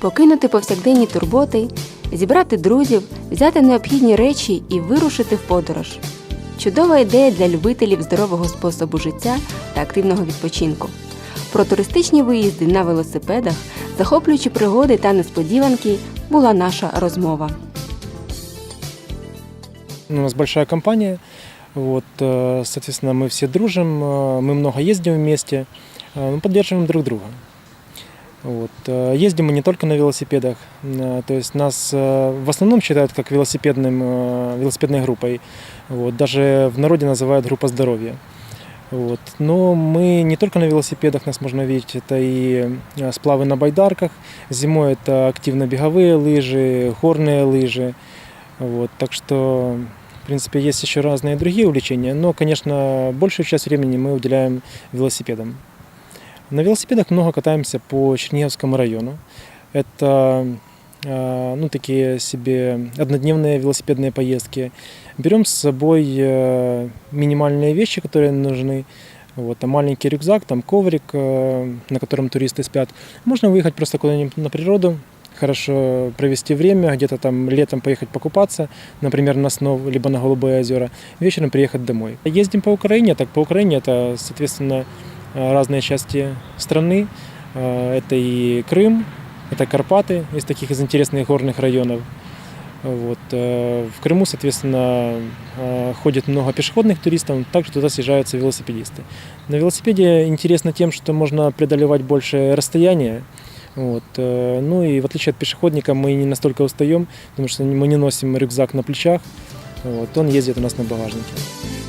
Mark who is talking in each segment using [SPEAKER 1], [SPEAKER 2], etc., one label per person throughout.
[SPEAKER 1] покинути повсякденні турботи, зібрати друзів, взяти необхідні речі і вирушити в подорож. Чудова ідея для любителів здорового способу життя та активного відпочинку. Про туристичні виїзди на велосипедах, захоплюючі пригоди та несподіванки була наша розмова.
[SPEAKER 2] У нас большая компания, вот, э, соответственно, мы все дружим, э, мы много ездим вместе, э, мы поддерживаем друг друга. Вот. э, Ездим мы не только на велосипедах, э, то есть нас э, в основном считают как велосипедным, велосипедной группой, вот. даже в народе называют группа здоровья. Вот. Но мы не только на велосипедах нас можно видеть, это и сплавы на байдарках, зимой это активно беговые лыжи, горные лыжи. Вот. Так что, в принципе, есть еще разные другие увлечения, но, конечно, большую часть времени мы уделяем велосипедам. На велосипедах много катаемся по Черниговскому району. Это э, ну, такие себе однодневные велосипедные поездки. Берем с собой э, минимальные вещи, которые нужны. Вот, там маленький рюкзак, там коврик, э, на котором туристы спят. Можно выехать просто куда-нибудь на природу, хорошо провести время, где-то там летом поехать покупаться, например, на Снов, либо на Голубые озера, вечером приехать домой. Ездим по Украине, так по Украине это, соответственно, разные части страны. Э, Это и Крым, это Карпаты из таких из интересных горных районов. Вот. э, В Крыму, соответственно, э, ходит много пешеходных туристов, также туда съезжаются велосипедисты. На велосипеде интересно тем, что можно преодолевать больше расстояния. Вот. э, Ну и в отличие от пешеходника мы не настолько устаем, потому что мы не носим рюкзак на плечах. Вот. Он ездит у нас на багажнике.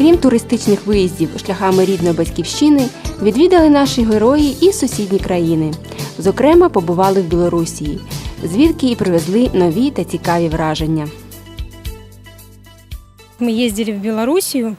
[SPEAKER 1] Крім туристичних виїздів шляхами рідної батьківщини, відвідали наші герої і сусідні країни. Зокрема, побували в Білорусії, звідки і привезли нові та цікаві враження.
[SPEAKER 3] Мы ездили в Белоруссию.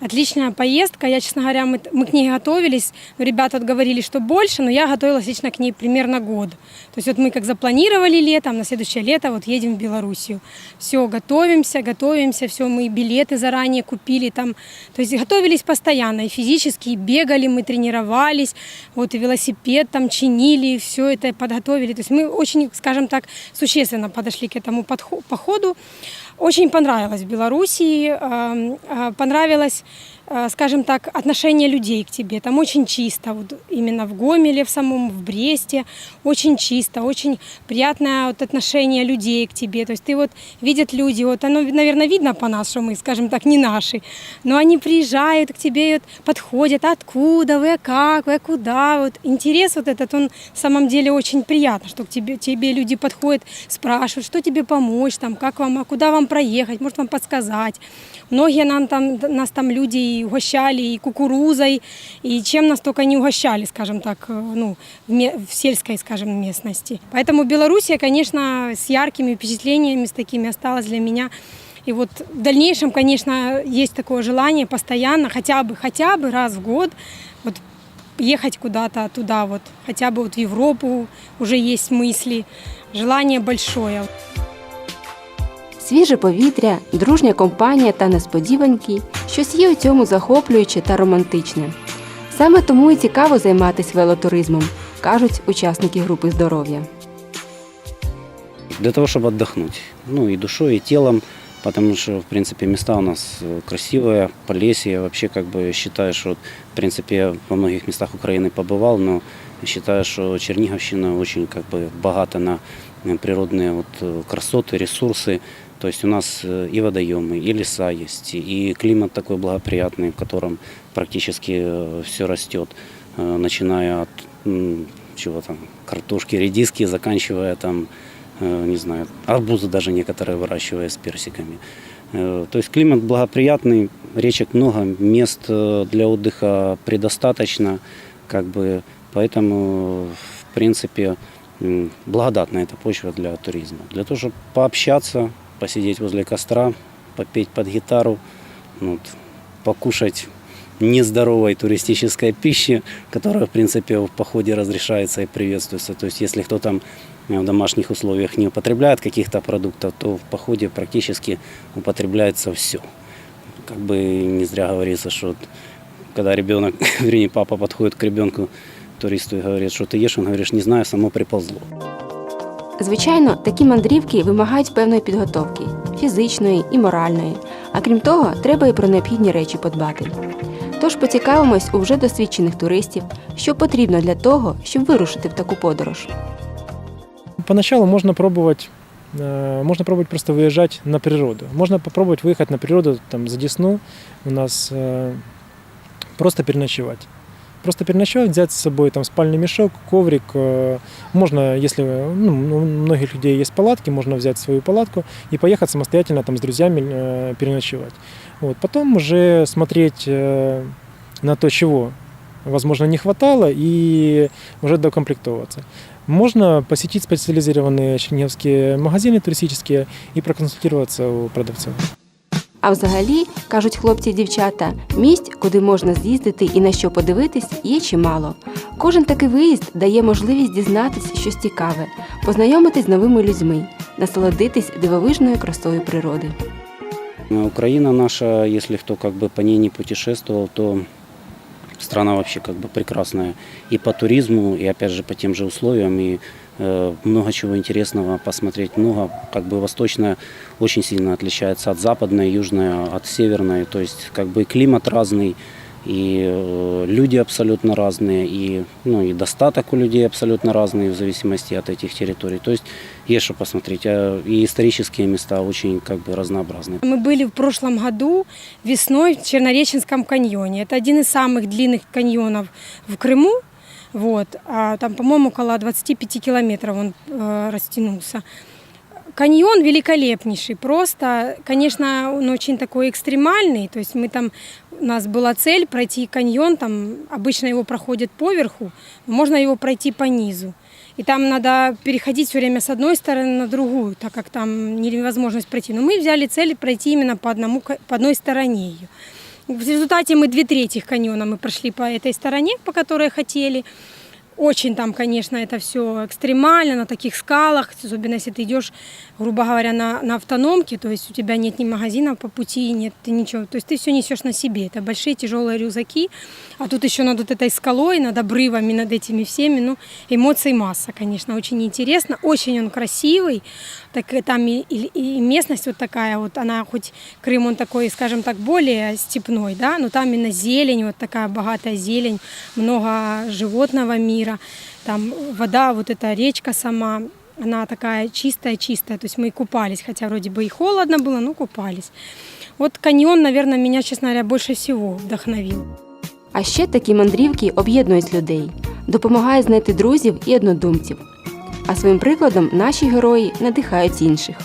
[SPEAKER 3] Отличная поездка. Я, честно говоря, мы, мы к ней готовились. Но ребята вот говорили, что больше, но я готовилась лично к ней примерно год. То есть вот мы как запланировали летом, на следующее лето вот едем в Белоруссию. Все, готовимся, готовимся, все, мы билеты заранее купили там. То есть готовились постоянно, и физически, и бегали, мы тренировались, вот и велосипед там чинили, все это подготовили. То есть мы очень, скажем так, существенно подошли к этому походу. Очень понравилось в Белоруссии, эм, э, понравилось, э, скажем так, отношение людей к тебе. Там очень чисто, вот именно в Гомеле в самом, в Бресте, очень чисто, очень приятное вот отношение людей к тебе. То есть ты вот видят люди, вот оно, наверное, видно по нас, что мы, скажем так, не наши, но они приезжают к тебе, вот, подходят, откуда вы, а как вы, а куда. Вот интерес вот этот, он в самом деле очень приятно, что к тебе, тебе люди подходят, спрашивают, что тебе помочь, там, как вам, а куда вам проехать, может вам подсказать. Многие нам там, нас там люди и угощали и кукурузой, и чем нас только не угощали, скажем так, э, ну, в, ме- в сельской, скажем, местности. Поэтому Белоруссия, конечно, с яркими впечатлениями, с такими осталась для меня. И вот в дальнейшем, конечно, есть такое желание постоянно, хотя бы, хотя бы раз в год, вот ехать куда-то туда, вот, хотя бы вот в Европу уже есть мысли, желание большое.
[SPEAKER 1] Свіже повітря, дружня компанія та несподіванки щось є у цьому захоплююче та романтичне. Саме тому і цікаво займатися велотуризмом, кажуть учасники групи здоров'я.
[SPEAKER 4] для того, чтобы отдохнуть. Ну и душой, и телом, потому что, в принципе, места у нас э, красивые, Полесье. Я вообще как бы считаю, что, в принципе, я во многих местах Украины побывал, но считаю, что Черниговщина очень как бы богата на э, природные вот э, красоты, ресурсы. То есть у нас э, и водоемы, и леса есть, и климат такой благоприятный, в котором практически все растет, э, начиная от чего там, картошки, редиски, заканчивая там э, не знаю, арбузы даже некоторые выращивая с персиками. Э, То есть климат благоприятный, речек много, мест э, для отдыха предостаточно, как бы, поэтому, в принципе, благодатная эта почва для туризма. Для того, чтобы пообщаться, посидеть возле костра, попеть под гитару, ну, вот, покушать нездоровой туристической пищи, которая, в принципе, в походе разрешается и приветствуется. То есть, если кто там э, в домашних условиях не употребляет каких-то продуктов, то в походе практически употребляется все. Как бы не зря говорится, что когда ребенок, вернее, папа подходит к ребенку, туристу и говорит, что ты ешь, он говорит, не знаю, само приползло.
[SPEAKER 1] Звичайно, такі мандрівки вимагають певної підготовки фізичної і моральної. А крім того, треба і про необхідні речі подбати. Тож поцікавимось у вже досвідчених туристів, що потрібно для того, щоб вирушити в таку подорож.
[SPEAKER 2] Поначалу можно пробовать, э, можно пробовать просто выезжать на природу. Можно попробовать выехать на природу там, за Десну у нас э, просто переночевать. Просто переночевать, взять с собой там спальный мешок, коврик. э, Можно, если ну, у многих людей есть палатки, можно взять свою палатку и поехать самостоятельно там с друзьями э, переночевать. Вот. Потом уже смотреть э, на то, чего возможно не хватало, и уже докомплектовываться. Можно посетить специализированные чернигівські магазины туристические и проконсультироваться у продавцов.
[SPEAKER 1] А взагалі, кажуть хлопці і дівчата, місць, куди можна з'їздити і на що подивитись, є чимало. Кожен такий виїзд дає можливість дізнатись щось цікаве, познайомитись з новими людьми, насолодитись дивовижною красою природи.
[SPEAKER 4] А Украина наша, если кто как бы по ней не путешествовал, то страна вообще как бы прекрасная и по туризму, и опять же по тем же условиям, и э, много чего интересного посмотреть, много, как бы восточная очень сильно отличается от западной, южная от северной, то есть как бы климат разный, и э, люди абсолютно разные, и, ну, и достаток у людей абсолютно разный в зависимости от этих территорий. То есть есть что посмотреть, а и исторические места очень как бы разнообразные.
[SPEAKER 3] Мы были в прошлом году весной в Чернореченском каньоне. Это один из самых длинных каньонов в Крыму. Вот. А там, по-моему, около 25 километров он э, растянулся. Каньон великолепнейший, просто, конечно, он очень такой экстремальный, то есть мы там, у нас была цель пройти каньон, там обычно его проходят поверху, можно его пройти по низу. И там надо переходить все время с одной стороны на другую, так как там невозможность пройти. Но мы взяли цель пройти именно по, одному, по одной стороне ее. В результате мы две трети каньона мы прошли по этой стороне, по которой хотели. Очень там, конечно, это все экстремально, на таких скалах, особенно если ты идешь, грубо говоря, на, на автономке, то есть у тебя нет ни магазинов по пути, нет ты ничего, то есть ты все несешь на себе. Это большие тяжелые рюкзаки, а тут еще над вот этой скалой, над обрывами, над этими всеми, ну, эмоций масса, конечно, очень интересно, очень он красивый, так и там и, и- и местность вот такая вот, она хоть Крым, он такой, скажем так, более степной, да, но там именно зелень, вот такая богатая зелень, много животного мира, там вода, вот эта речка сама, она такая чистая-чистая, то есть мы и купались, хотя вроде бы и холодно было, но купались. Вот каньон, наверное, меня, честно говоря, больше всего вдохновил.
[SPEAKER 1] А ще такі мандрівки об'єднують людей, допомагають знайти друзів і однодумців. А своїм прикладом наші герої надихають інших.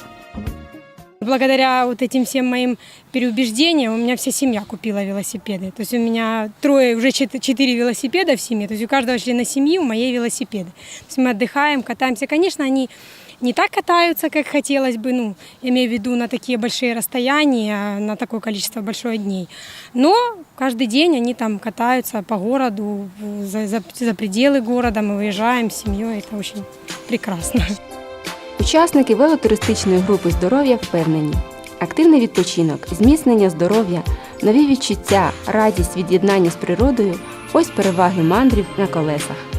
[SPEAKER 3] Благодаря вот этим всем моим переубеждениям у меня вся семья купила велосипеды. То есть у меня трое, уже чет- четыре велосипеда в семье. То есть у каждого члена семьи у моей велосипеды. То есть мы отдыхаем, катаемся. Конечно, они не так катаются, как хотелось бы, ну, я имею в виду на такие большие расстояния, на такое количество большое дней. Но каждый день они там катаются по городу, за, за- за пределы города мы выезжаем с семьей. Это очень прекрасно.
[SPEAKER 1] Учасники велотуристичної групи здоров'я впевнені, активний відпочинок, зміцнення здоров'я, нові відчуття, радість від єднання з природою ось переваги мандрів на колесах.